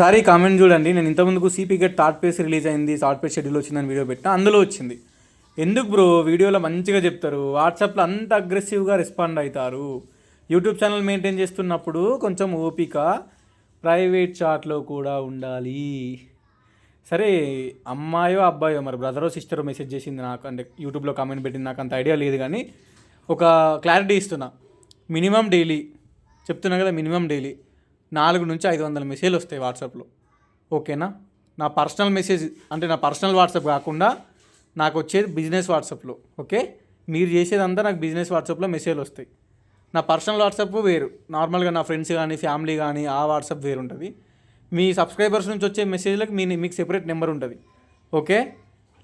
ఒకసారి కామెంట్ చూడండి. నేను ఇంతకుముందుకు CP get third phase release అయింది. థర్డ్ పేస్ షెడ్యూల్ వచ్చిందని వీడియో పెట్టినా అందులో వచ్చింది. ఎందుకు బ్రో వీడియోలో మంచిగా చెప్తారు. వాట్సాప్లో అంత అగ్రెసివ్గా రెస్పాండ్ అవుతారు యూట్యూబ్ ఛానల్ మెయింటైన్ చేస్తున్నప్పుడు కొంచెం ఓపిక ప్రైవేట్ చాట్లో కూడా ఉండాలి. సరే అమ్మాయో అబ్బాయో మరి బ్రదరో సిస్టరో మెసేజ్ చేసింది నాకు. అంటే యూట్యూబ్లో కామెంట్ పెట్టింది నాకు అంత ఐడియా లేదు కానీ ఒక క్లారిటీ ఇస్తున్నా. మినిమం డైలీ చెప్తున్నా కదా మినిమం డైలీ నాలుగు నుంచి ఐదు వందల మెసేజ్లు వస్తాయి వాట్సాప్లో. ఓకేనా? నా పర్సనల్ మెసేజ్ అంటే నా పర్సనల్ వాట్సాప్ కాకుండా నాకు వచ్చేది బిజినెస్ వాట్సాప్లో ఓకే? మీరు చేసేదంతా నాకు బిజినెస్ వాట్సాప్లో మెసేజ్లు వస్తాయి. నా పర్సనల్ వాట్సాప్ వేరు. నార్మల్గా నా ఫ్రెండ్స్ కానీ ఫ్యామిలీ కానీ ఆ వాట్సాప్ వేరు ఉంటుంది మీ సబ్స్క్రైబర్స్ నుంచి వచ్చే మెసేజ్లకు మీ మీకు సెపరేట్ నెంబర్ ఉంటుంది. ఓకే?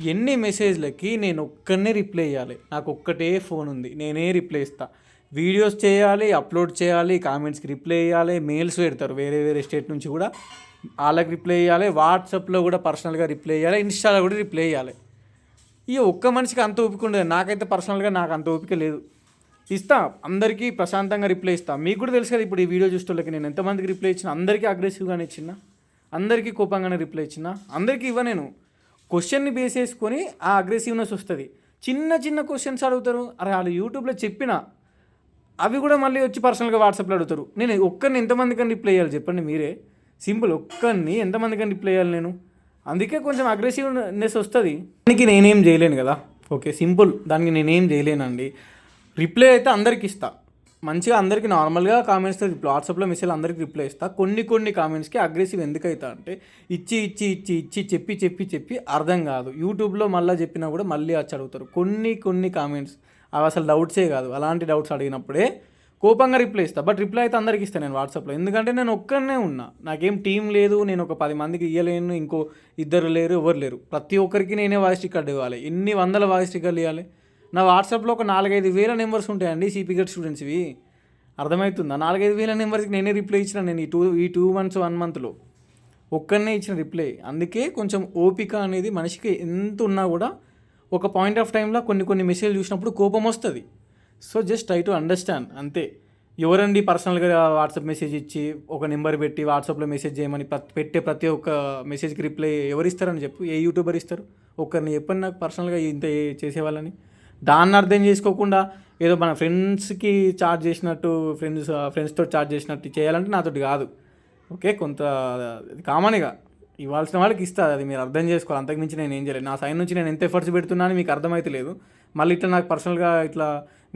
ఎన్ని మెసేజ్లకి నేను ఒక్కనే రిప్లై ఇవ్వాలి నాకు ఒక్కటే ఫోన్ ఉంది. నేనే రిప్లై ఇస్తాను వీడియోస్ చేయాలి అప్లోడ్ చేయాలి కామెంట్స్కి రిప్లై ఇవ్వాలి మెయిల్స్ పెడతారు వేరే వేరే స్టేట్ నుంచి కూడా. వాళ్ళకి రిప్లై ఇవ్వాలి వాట్సాప్లో కూడా పర్సనల్గా రిప్లై ఇవ్వాలి ఇన్స్టాలో కూడా రిప్లై ఇవ్వాలి. ఈ ఒక్క మనిషికి అంత ఓపిక ఉండదు. నాకైతే పర్సనల్గా నాకు అంత ఓపిక లేదు. ఇస్తా అందరికీ ప్రశాంతంగా రిప్లై ఇస్తా. మీకు కూడా తెలుసు కదా ఇప్పుడు ఈ వీడియో చూసేటోళ్ళకి నేను ఎంతమందికి రిప్లై ఇచ్చిన అందరికీ అగ్రెసివ్గానే ఇచ్చిన అందరికీ కోపంగానే రిప్లై ఇచ్చిన అందరికీ ఇవ్వ నేను. క్వశ్చన్ని బేస్ చేసుకొని ఆ అగ్రెసివ్నెస్ వస్తుంది. చిన్న చిన్న క్వశ్చన్స్ అడుగుతారు. అరే వాళ్ళు యూట్యూబ్లో చెప్పిన అవి కూడా మళ్ళీ వచ్చి పర్సనల్గా వాట్సాప్లో అడుగుతారు. నేను ఒక్కరిని ఎంతమందికని రిప్లై చేయాలి చెప్పండి మీరే. సింపుల్ ఒక్కరిని ఎంతమందికని రిప్లై చేయాలి నేను? అందుకే కొంచెం అగ్రెసివ్నెస్ వస్తుంది. దానికి నేనేం చేయలేను కదా? Okay simple. దానికి నేనేం చేయలేనండి. రిప్లై అయితే అందరికి ఇస్తా. మంచిగా అందరికీ నార్మల్గా కామెంట్స్ వాట్సాప్లో మెసేజ్ అందరికి రిప్లై ఇస్తా కొన్ని కొన్ని కామెంట్స్కి అగ్రెసివ్ ఎందుకు అవుతా అంటే ఇచ్చి ఇచ్చి ఇచ్చి ఇచ్చి చెప్పి చెప్పి చెప్పి అర్థం కాదు. యూట్యూబ్లో మళ్ళీ చెప్పినా కూడా మళ్ళీ వచ్చి అడుగుతారు. కొన్ని కొన్ని కామెంట్స్ అవి అసలు డౌట్సే కాదు. అలాంటి డౌట్స్ అడిగినప్పుడే కోపంగా రిప్లై ఇస్తా. బట్ రిప్లై అయితే అందరికి ఇస్తాను నేను వాట్సాప్లో. ఎందుకంటే నేను ఒక్కనే ఉన్నా. నాకేం టీం లేదు నేను ఒక పది మందికి ఇవ్వలేను ఇంకో ఇద్దరు లేరు ఎవరు లేరు. ప్రతి ఒక్కరికి నేనే వాయిస్ రికార్డ్ ఇవ్వాలి. ఎన్ని వందల వాయిస్ రికార్డులు ఇవ్వాలి నా వాట్సాప్లో ఒక నాలుగైదు వేల నెంబర్స్ ఉంటాయండి సిపిగెట్ స్టూడెంట్స్వి అర్థమవుతుందా? నాలుగైదు వేల నెంబర్స్కి నేనే రిప్లై ఇచ్చిన నేను ఈ టూ ఈ టూ మంత్స్ వన్ మంత్లో ఒక్కనే ఇచ్చిన రిప్లై అందుకే కొంచెం ఓపిక అనేది మనిషికి ఎంత ఉన్నా కూడా ఒక పాయింట్ ఆఫ్ టైంలో కొన్ని కొన్ని మెసేజ్ చూసినప్పుడు కోపం వస్తుంది. So just try to understand అంతే. ఎవరండి పర్సనల్గా వాట్సాప్ మెసేజ్ ఇచ్చి ఒక నెంబర్ పెట్టి వాట్సాప్లో మెసేజ్ చేయమని ప్రతి పెట్టే ప్రతి ఒక్క మెసేజ్కి రిప్లై ఎవరు ఇస్తారని చెప్పు? ఏ యూట్యూబర్ ఇస్తారు? ఒకరిని చెప్పండి నాకు పర్సనల్గా ఇంత చేసేవాళ్ళని దాన్ని అర్థం చేసుకోకుండా ఏదో మన ఫ్రెండ్స్కి చార్జ్ చేసినట్టు ఫ్రెండ్స్ ఫ్రెండ్స్తో చార్జ్ చేసినట్టు చేయాలంటే నాతోటి కాదు. ఓకే కొంత కామన్గా ఇవ్వాల్సిన వాళ్ళకి ఇస్తుంది. అది మీరు అర్థం చేసుకోవాలి. అంతకుమించి నేను ఏం చేయలేదు. నా సైడ్ నుంచి నేను ఎంత ఎఫర్ట్స్ పెడుతున్నాను మీకు అర్థమైతే లేదు. మళ్ళీ ఇట్లా నాకు పర్సనల్గా ఇట్లా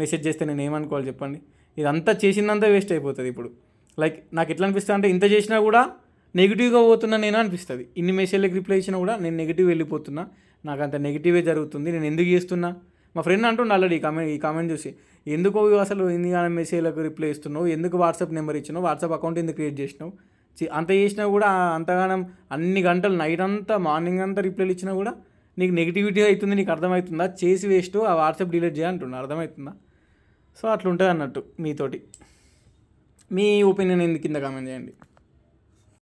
మెసేజ్ చేస్తే నేను ఏమనుకోవాలి చెప్పండి? ఇదంతా చేసిందంతా వేస్ట్ అయిపోతుంది ఇప్పుడు. లైక్ నాకు ఎట్లా అనిపిస్తుంది అంటే ఇంత చేసినా కూడా నెగిటివ్గా పోతున్నా నేను అనిపిస్తుంది. ఇన్ని మెసేజ్లకు రిప్లై ఇచ్చినా కూడా నేను నెగిటివ్ వెళ్ళిపోతున్నా. నాకు అంత నెగిటివే జరుగుతుంది. నేను ఎందుకు చేస్తున్నా? మా ఫ్రెండ్ అంటుండే ఆల్రెడీ ఈ కామెంట్ ఈ కామెంట్ చూసి ఎందుకు అసలు ఇన్ని మెసేజ్లకు రిప్లై ఇస్తున్నావు? ఎందుకు వాట్సాప్ నెంబర్ ఇచ్చినావు? వాట్సాప్ అకౌంట్ ఎందుకు క్రియేట్ చేసినావు? అంత చేసినా కూడా అంతగానం అన్ని గంటలు నైట్ అంతా మార్నింగ్ అంతా రిప్లైలు ఇచ్చినా కూడా నీకు నెగిటివిటీ అవుతుంది నీకు అర్థమవుతుందా? చేసి వేస్ట్ ఆ వాట్సాప్ డిలీట్ చేయాలంటున్నా అర్థమవుతుందా? సో అట్లుంటుంది అన్నట్టు మీతోటి. మీ ఒపీనియన్ ఎందుకు కింద కామెంట్ చేయండి.